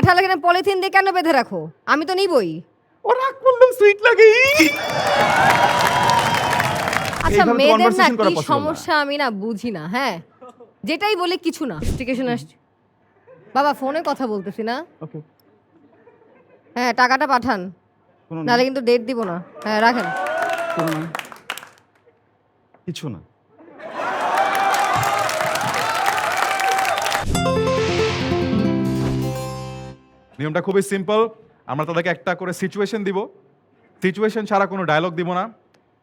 কাঁঠাল এখানে পলিথিন দিয়ে কেন বেঁধে রাখো? আমি তো নিবই। ও রাগ করলাম সুইট লাগে। আচ্ছা এইভাবে তো মেয়েদের না conversation করা কি possible না। সমস্যা আমি না বুঝি না হ্যাঁ? যেটাই বলি কিছু না। স্টিকেশন আসছে। বাবা ফোনে কথা বলতেছি না। ওকে। হ্যাঁ টাকাটা পাঠান। কোনো নাহলে কিন্তু ডেট দিব না। হ্যাঁ রাখেন। কোনো না কিছু না। নিয়মটা খুবই সিম্পল আমরা তাদেরকে একটা করে সিচুয়েশন দিব। সিচুয়েশন ছাড়া কোনো ডায়লগ দিব না।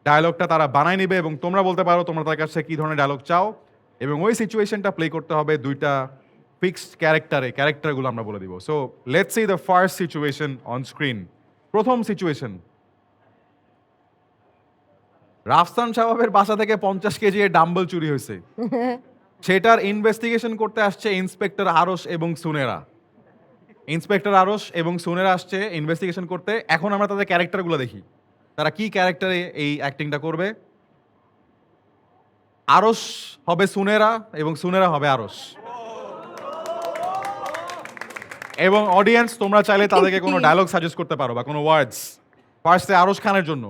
ডায়লগটা তারা বানায় নেবে এবং তোমরা বলতে পারো তোমরা তাদের কাছে কী ধরনের ডায়লগ চাও। এবং ওই সিচুয়েশনটা প্লে করতে হবে দুইটা ফিক্সড ক্যারেক্টারে ক্যারেক্টারগুলো আমরা বলে দিব। So let's see the first situation on screen প্রথম সিচুয়েশন রাফসান সাহেবের বাসা থেকে পঞ্চাশ কেজি ডাম্বল চুরি হয়েছে। সেটার ইনভেস্টিগেশন করতে আসছে ইন্সপেক্টর আরস এবং সুনেরা। ইন্সপেক্টর আরস এবং সুনেরা আসছে ইনভেস্টিগেশন করতে। এখন আমরা তাদের ক্যারেক্টারগুলো দেখি। তারা কি ক্যারেক্টারে এই অ্যাক্টিংটা করবে? আরস হবে সুনেরা এবং সুনেরা হবে আরস এবং অডিয়েন্স তোমরা চাইলে তাদেরকে কোনো ডায়লগ সাজেস্ট করতে পারো বা কোনো ওয়ার্ডস ফার্স্টে আরস খানের জন্য।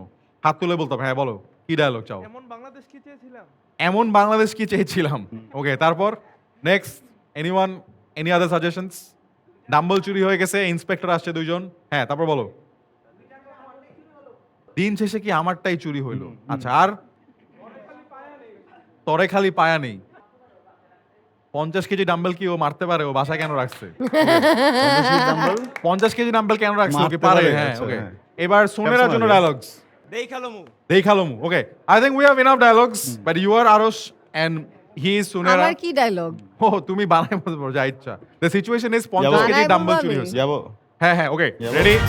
হাত তুলে বলতে হবে, হ্যাঁ বলো। কি ডায়লগ চাও? এমন বাংলাদেশ কি চেয়েছিলাম? এমন বাংলাদেশ কি চেয়েছিলাম? ওকে তারপর next anyone any other suggestions dumbbell চুরি হয়ে গেছে ইন্সপেক্টর আসছে দুইজন। হ্যাঁ তারপর বলো। দিন শেষে কি আমারটাই চুরি হইল? আচ্ছা আর? তরে খালি পায়া নেই। পঞ্চাশ কেজি ডাম্বেল কি ও মারতে পারে? ও বাসায় কেন রাখছে? পঞ্চাশ কেজি ডাম্বেল? কেন রাখছে? ওকে পারে হ্যাঁ আচ্ছা, ওকে। হ্যাঁ। এবার সোনেরার জন্য. ডায়লগস দেই খালমু দেখালমু okay. I think we have enough dialogues but you are ours and he is সুনেরা আমার কি ডায়লগ ও তুমি বানাই বলতে পারো যা ইচ্ছা। The situation is 50 kg dumbbell চুরি। হয়েছে। যাব। হ্যাঁ হ্যাঁ ওকে রেডি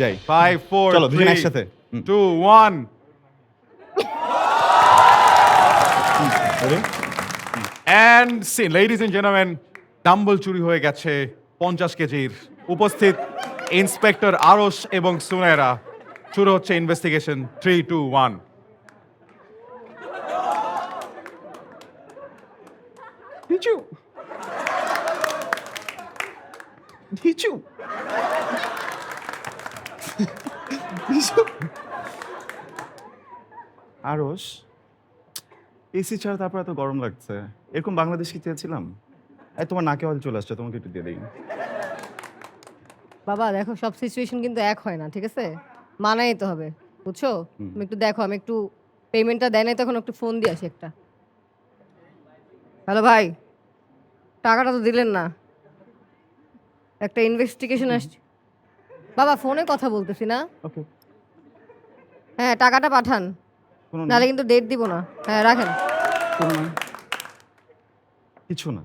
যাই। 5 4 চলো, দুজন একসাথে। 2 1 Ready? And see ladies and gentleman dumbbell চুরি হয়ে গেছে 50 কেজির। উপস্থিত ইন্সপেক্টর আরস এবং সুনেরা শুরু হচ্ছে ইনভেস্টিগেশন 3 2 1 নিচু নিচু নিচু আরস এসি ছাড়া তারপর এত গরম লাগছে। এরকম বাংলাদেশ কি চেয়েছিলাম? এই তোমার নাকে অয়েল চলে আসছে তোমাকে একটু দিয়ে দিই। বাবা দেখো সব সিচুয়েশন কিন্তু এক হয় না ঠিক আছে? মানাই তো হবে বুঝছ? তুমি একটু দেখো আমি একটু পেমেন্টটা দেয় নাই তখন একটু ফোন দিয়ে আসি একটা। হ্যালো ভাই টাকাটা তো দিলেন না। একটা ইনভেস্টিগেশন আসছে। বাবা ফোনে কথা বলতেছি না? ওকে। হ্যাঁ টাকাটা পাঠান। নাহলে কিন্তু ডেট দিব না। হ্যাঁ রাখেন। কিছু না।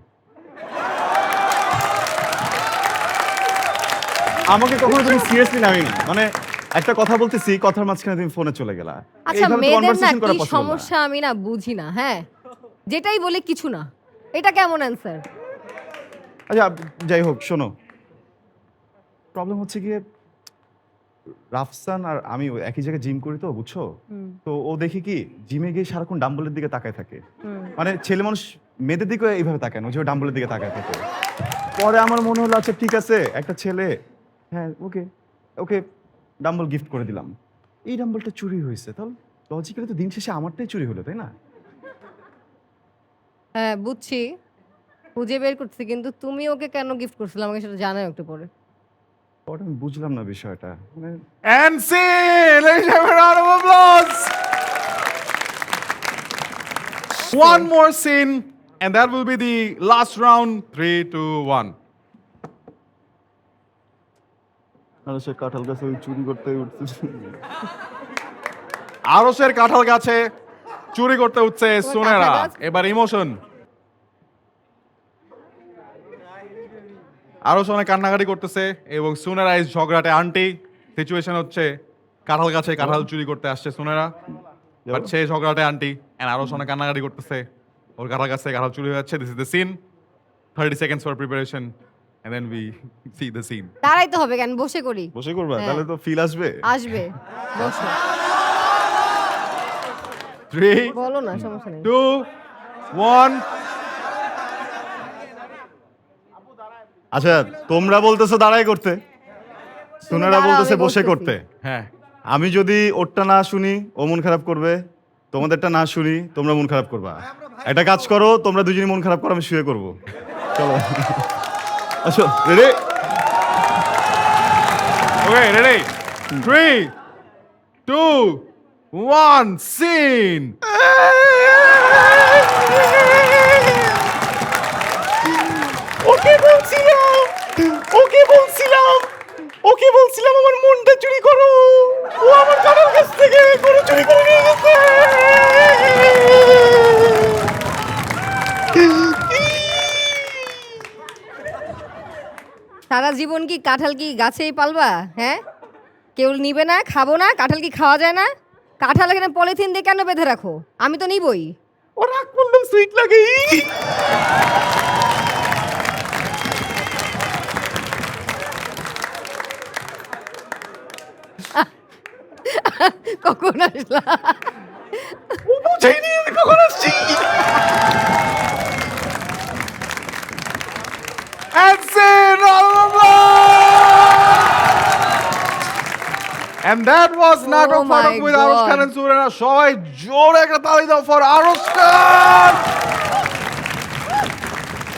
আমাকে কখনো তুমি সিরিয়াসলি নামিনি মানে একটা কথা বলতেছি কথার মাঝখানে তুমি ফোনে চলে গেলা। আচ্ছা মেয়েদের না কি সমস্যা আমি না বুঝি না হ্যাঁ? যেটাই বলে কিছু না। এটা কেমন অ্যান্সার আচ্ছা যাই হোক শোনো। প্রবলেম হচ্ছে গিয়ে রাফসান আর আমি একই জায়গায় জিম করি তো বুঝছ? তো ও দেখি কি জিমে গিয়ে সারাক্ষণ ডাম্বলের দিকে তাকায় থাকে। মানে ছেলে মানুষ মেয়েদের দিকে এইভাবে তাকায় না যে ডাম্বলের দিকে তাকায় থাকে। পরে আমার মনে হলো আচ্ছা ঠিক আছে একটা ছেলে হ্যাঁ ওকে ওকে ডাম্বল গিফট করে দিলাম। এই ডাম্বলটা চুরি হয়েছে তাহলে লজিক্যালি তো দিন শেষে আমারটাই চুরি হলো তাই না? হ্যাঁ বুঝছি খুঁজে বের করছি কিন্তু তুমি ওকে কেন গিফট করছিলে আমাকে সেটা জানাও একটু পরে পরে আমি বুঝলাম না বিষয়টা মানে And scene! Ladies and gentlemen, round of applause! One more scene, and that will be the last round. Three, two, one. আর সে কাঁঠাল গাছে ওই চুরি করতে উঠছে আরসের কাঁঠাল গাছে চুরি করতে উঠছে সোনেরা এবার ইমোশন আরস অনেক কান্নাকাটি করতেছে এবং সুনেরা ইজ ঝগড়াটে আন্টি সিচুয়েশন হচ্ছে কাঁঠাল গাছে কাঁঠাল চুরি করতে আসছে সুনেরা। বাট সে ঝগড়াটে আন্টি এন্ড আরস অনেক কান্নাকাটি করতেছে। ওর কাঁঠাল গাছে কাঁঠাল চুরি হয়ে যাচ্ছে this is the scene thirty seconds for preparation and then we see the scene দাঁড়াই তো হবে কেন? বসে করি। বসে করবা হ্যাঁ। তাহলে তো ফিল আসবে। আসবে। বসো। থ্রি বলো না সমস্যা নেই। টু ওয়ান আচ্ছা তোমরা বলতেছো দাঁড়াই করতে। সুনারা বলতেছে বসে করতে। হ্যাঁ আমি যদি ওরটা না শুনি ও মন খারাপ করবে তোমাদেরটা না শুনি তোমরা মন খারাপ করবা। একটা কাজ করো তোমরা দুজনই মন খারাপ করো আমি শুয়ে করব। চলো। আচ্ছা ready okay ready three two one scene okay বলছিলাম ওকে বলছিলাম ওকে বলছিলাম আমার মনটা চুরি করো। ও আমার কারোর কাছ থেকে গরু চুরি করে নিয়ে গেছে। সারা জীবন কি কাঁঠাল কি গাছেই পালবা হ্যাঁ? কেউ নিবে না খাব না কাঁঠাল কি খাওয়া যায় না? কাঁঠাল এখানে পলিথিন দিয়ে কেন বেঁধে রাখো? আমি তো নিবই। ও রাগ করলাম সুইট লাগে। কখন আসলা? বুঝাইনি আমি কখন আসছি? And that was নাটক Oh my with Arsh God. and সুরেনা সবাই জোরে একটা তালি দাও ফর আরশ খান